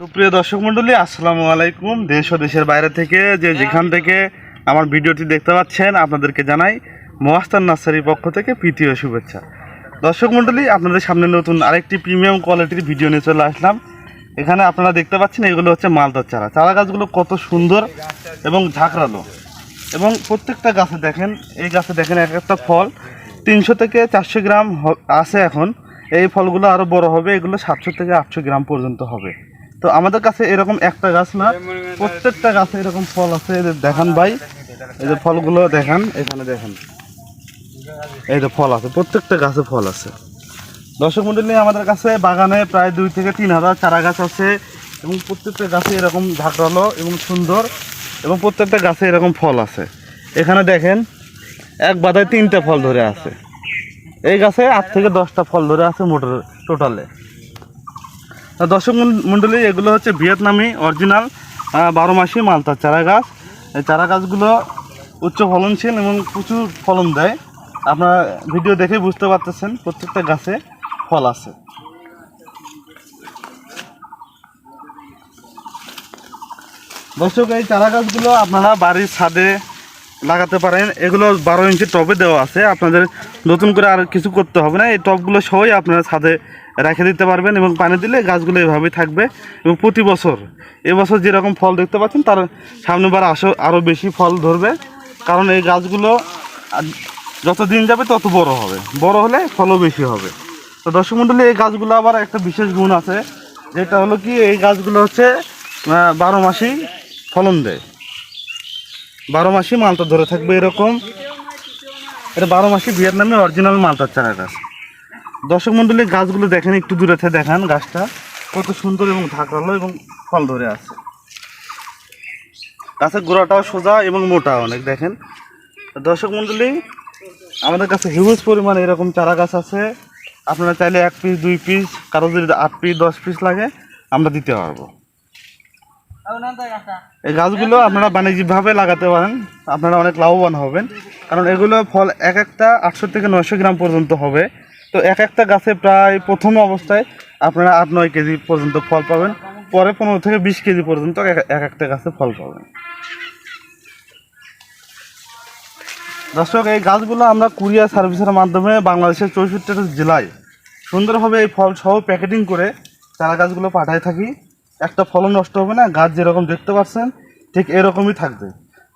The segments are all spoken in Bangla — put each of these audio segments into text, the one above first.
সুপ্রিয় দর্শক মণ্ডলী, আসসালামু আলাইকুম। দেশ ও দেশের বাইরে থেকে যে যেখান থেকে আমার ভিডিওটি দেখতে পাচ্ছেন, আপনাদেরকে জানাই মহাস্তান নার্সারির পক্ষ থেকে প্রীতীয় শুভেচ্ছা। দর্শক মণ্ডলী, আপনাদের সামনে নতুন আরেকটি প্রিমিয়াম কোয়ালিটির ভিডিও নিয়ে চলে আসলাম। এখানে আপনারা দেখতে পাচ্ছেন, এগুলো হচ্ছে মালদার চারা। চারা গাছগুলো কত সুন্দর এবং ঝাঁকড়ালো। এবং প্রত্যেকটা গাছে দেখেন, এই গাছে দেখেন এক একটা ফল। তিনশো থেকে চারশো গ্রাম আছে এখন। এই ফলগুলো আরও বড় হবে, এগুলো সাতশো থেকে আটশো গ্রাম পর্যন্ত হবে। তো আমাদের কাছে এরকম একটা গাছ না, প্রত্যেকটা গাছে এরকম ফল আছে। যে দেখান ভাই, এই যে ফলগুলো দেখান, এখানে দেখেন। এই যে ফল আছে, প্রত্যেকটা গাছে ফল আছে। দর্শক মন্ডলী, আমাদের কাছে বাগানে প্রায় দুই থেকে তিন হাজার চারা গাছ আছে এবং প্রত্যেকটা গাছে এরকম ঝাঁকড়ালো এবং সুন্দর এবং প্রত্যেকটা গাছে এরকম ফল আছে। এখানে দেখেন, এক বাদায় তিনটা ফল ধরে আছে। এই গাছে আট থেকে দশটা ফল ধরে আছে মোটর টোটালে। দর্শক মণ্ডলী এগুলো হচ্ছে ভিয়েতনামি অরিজিনাল বারো মাসি মালতার চারা গাছ। এই চারা গাছগুলো উচ্চ ফলনশীল এবং প্রচুর ফলন দেয়। আপনারা ভিডিও দেখে বুঝতে পারতেছেন প্রত্যেকটা গাছে ফল আছে। দর্শক, এই চারা গাছগুলো আপনারা বাড়ির ছাদে লাগাতে পারেন। এগুলো বারো ইঞ্চি টবে দেওয়া আছে। আপনাদের নতুন করে আর কিছু করতে হবে না। এই টবগুলো সহই আপনারা ছাদে রেখে দিতে পারবেন এবং পানি দিলে গাছগুলো এভাবেই থাকবে। এবং প্রতি বছর, এবছর যেরকম ফল দেখতে পাচ্ছেন, তার সামনেবার আসো আরও বেশি ফল ধরবে। কারণ এই গাছগুলো যত দিন যাবে তত বড় হবে। বড় হলে ফলও বেশি হবে। তো দর্শক মণ্ডলী এই গাছগুলো আবার একটা বিশেষ গুণ আছে। যেটা হলো কি, এই গাছগুলো হচ্ছে বারো মাসেই ফলন দেয়। বারো মাসই মালটা ধরে থাকবে এরকম। এটা বারো মাসি ভিয়েতনামে অরিজিনাল মালটার চারা গাছ। দর্শক মণ্ডলী গাছগুলো দেখেন, একটু দূরে থেকে দেখান গাছটা। কত সুন্দর এবং ঢাকালো এবং ফল ধরে আছে। গাছের গোড়াটাও সোজা এবং মোটা অনেক, দেখেন। দর্শক মণ্ডলী আমাদের কাছে হিউজ পরিমাণে এরকম চারা গাছ আছে। আপনারা চাইলে এক পিস দুই পিস কারও যদি আট পিস দশ পিস লাগে, আমরা দিতে পারব। এই গাছগুলো আপনারা বাণিজ্যিকভাবে লাগাতে পারেন। আপনারা অনেক লাভবান হবেন। কারণ এগুলো ফল এক একটা আটশো থেকে নয়শো গ্রাম পর্যন্ত হবে। তো এক একটা গাছে প্রায় প্রথম অবস্থায় আপনারা আট, নয় কেজি পর্যন্ত ফল পাবেন। পরে পনেরো থেকে বিশ কেজি পর্যন্ত এক এক একটা গাছে ফল পাবেন। দর্শক, এই গাছগুলো আমরা কুরিয়ার সার্ভিসের মাধ্যমে বাংলাদেশের চৌষট্টিটা জেলায় সুন্দরভাবে এই ফল সহ প্যাকেটিং করে চারা গাছগুলো পাঠায় থাকি। একটা ফলন নষ্ট হবে না, গাছ যেরকম দেখতে পাচ্ছেন, ঠিক এরকমই থাকবে।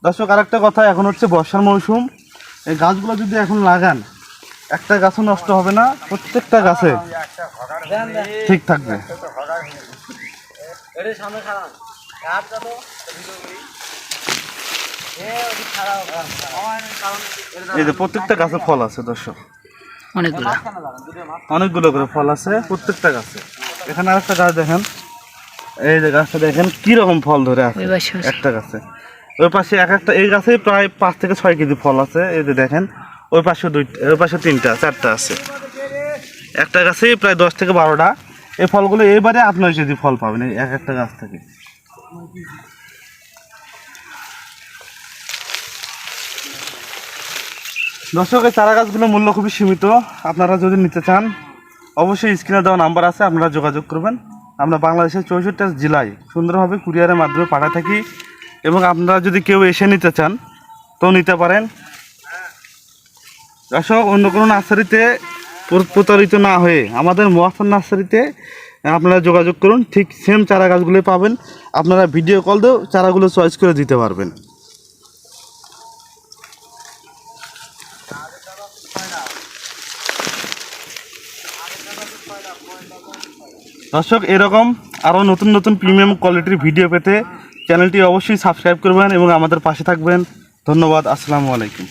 দর্শক, আরেকটা কথা, এখন হচ্ছে বর্ষার মৌসুম। এই গাছগুলো যদি এখন লাগান একটা গাছও নষ্ট হবে না প্রত্যেকটা গাছে ঠিক থাকবে। এই যে প্রত্যেকটা গাছে ফল আছে দর্শক। অনেকগুলো। অনেকগুলো করে ফল আছে প্রত্যেকটা গাছে। এখানে আরেকটা গাছ দেখেন। এই যে গাছটা দেখেন কি রকম ফল ধরে আছে। আছে। একটা গাছে। ওই পাশে এক একটা এই গাছে প্রায় পাঁচ থেকে ছয় কেজি ফল আছে। এই যে দেখেন ওই পাশে দুই, ওই পাশে তিনটা, চারটা আছে। একটা গাছে প্রায় দশ থেকে বারোটা। এই ফলগুলো এবারে আট যদি ফল পাবেন এক একটা গাছ থেকে। দর্শক, এই চারা গাছগুলোর মূল্য খুবই সীমিত। আপনারা যদি নিতে চান, অবশ্যই স্ক্রিনে দেওয়া নাম্বার আছে, আপনারা যোগাযোগ করবেন। আমরা বাংলাদেশের চৌষট্টি জেলায় সুন্দরভাবে কুরিয়ারের মাধ্যমে পাঠায় থাকি। এবং আপনারা যদি কেউ এসে নিতে চান, তো নিতে পারেন। দর্শক অন্য কোনো নার্সারিতে প্রতারিত না হয়ে আমাদের মহাস্থান নার্সারিতে আপনারা যোগাযোগ করুন, ঠিক সেম চারা গাছগুলো পাবেন। আপনারা ভিডিও কল দিয়েও চারাগুলো চয়েস করে দিতে পারবেন। দর্শক, এরকম আরও নতুন নতুন প্রিমিয়াম কোয়ালিটির ভিডিও পেতে চ্যানেলটি অবশ্যই সাবস্ক্রাইব করবেন এবং আমাদের পাশে থাকবেন। ধন্যবাদ, আসসালামু আলাইকুম।